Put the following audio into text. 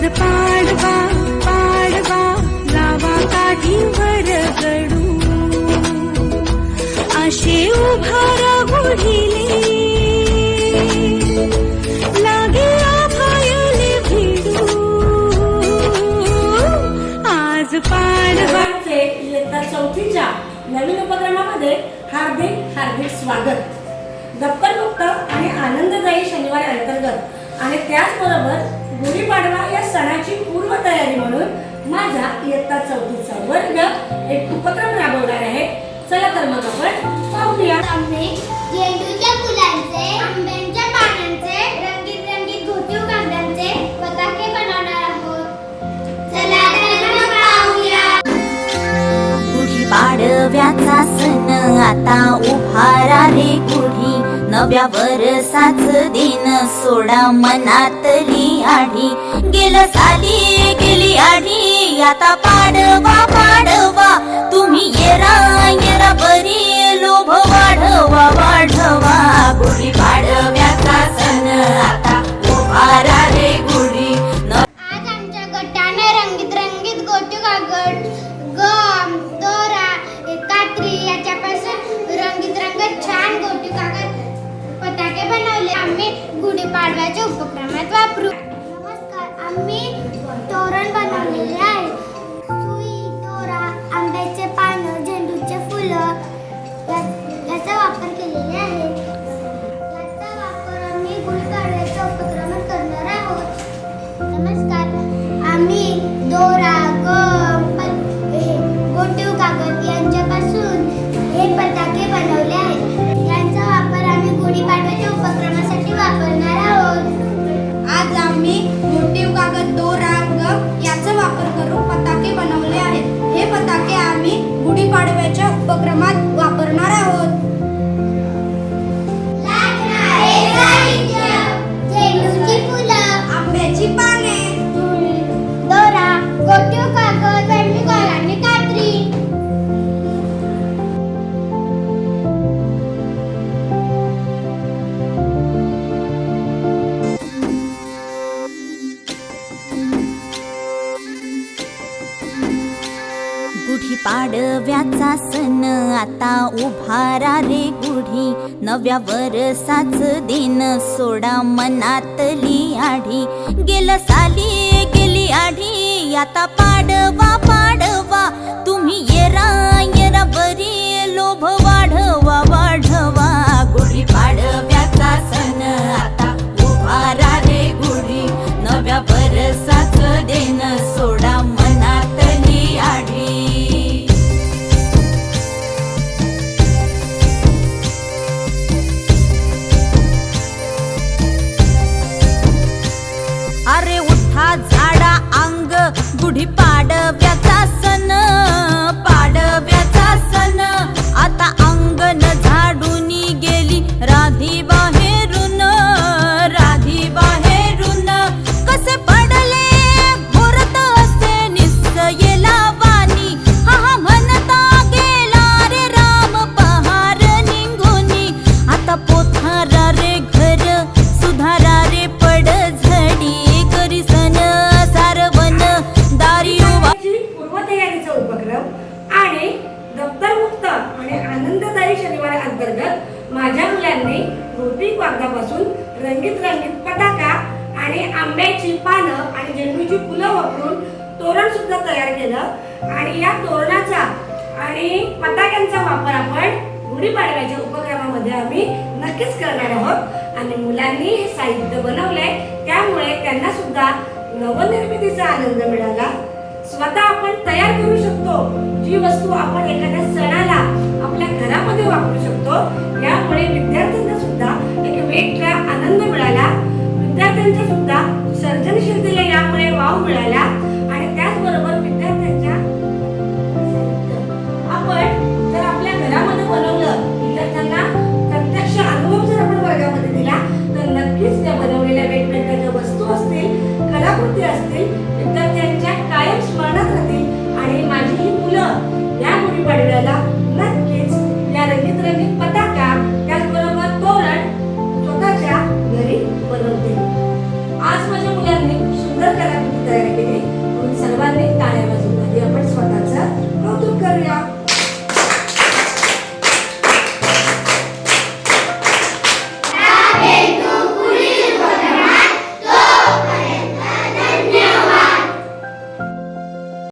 आज पाडवा पाडवा लावा काही वरगडू असे उभारा गुढिले लागे आभायले भिडू. आज पाडवाचे इयत्ता चौथीच्या नवीन उपक्रमामध्ये हार्दिक हार्दिक स्वागत. दप्तरमुक्त आणि आनंददायी शनिवार अंतर्गत. आणि त्याचबरोबर पूर्वतयारी म्हणून माझा इयत्ता चौथीचा वर्ग एक उपक्रम राबवणार आहे. चला तर मग आपण पाहूया. आम्ही झेंडूच्या फुलांचे आंब्यांच्या पानांचे रंगीत रंगीत घोटीव कांद्यांचे पताके बनवणार आहोत. चला तर मग पाहूया. गुढी पाडव्याचा सण आता उभारा रे गुढी नव्या वरसाच दिन सोडा मनातली आढी. गेलं साली गेली आढी आता पाडवा पाडवा. तुम्ही येरा येरा बरी. गुढीपाडव्याच्या उपक्रमात वापरू. नमस्कार आम्ही तोरण पाडव्याचा सण आता उभारा रे गुढी नव्या वरसाच दिन सोडा मनातली आढी. गेलं साली गेली आढी आता पाडवा पाडवा. तुम्ही येरा येरा बरी लोभ वाढवा वाढवा. पाडव्याचा सण अंतर्गत माझ्या मुलांनी भौतिक वागदापासून रंगीत रंगीत पताका आणि आंब्याची पानं आणि झेंडूची फुलं वापरून तोरण सुद्धा तयार केलं. आणि या तोरणाचा आणि पताक्यांचा वापर आपण गुढीपाडव्याच्या उपक्रमामध्ये आम्ही नक्कीच करणार आहोत. आणि मुलांनी हे साहित्य बनवलंय त्यामुळे त्यांना सुद्धा नवनिर्मितीचा आनंद मिळाला. स्वतः आपण तयार करू शकतो. जी वस्तू आपण एखाद्या सणाला आपल्या घरामध्ये वापरू शकतो. यामुळे विद्यार्थ्यांना सुद्धा एक वेगळा आनंद मिळाला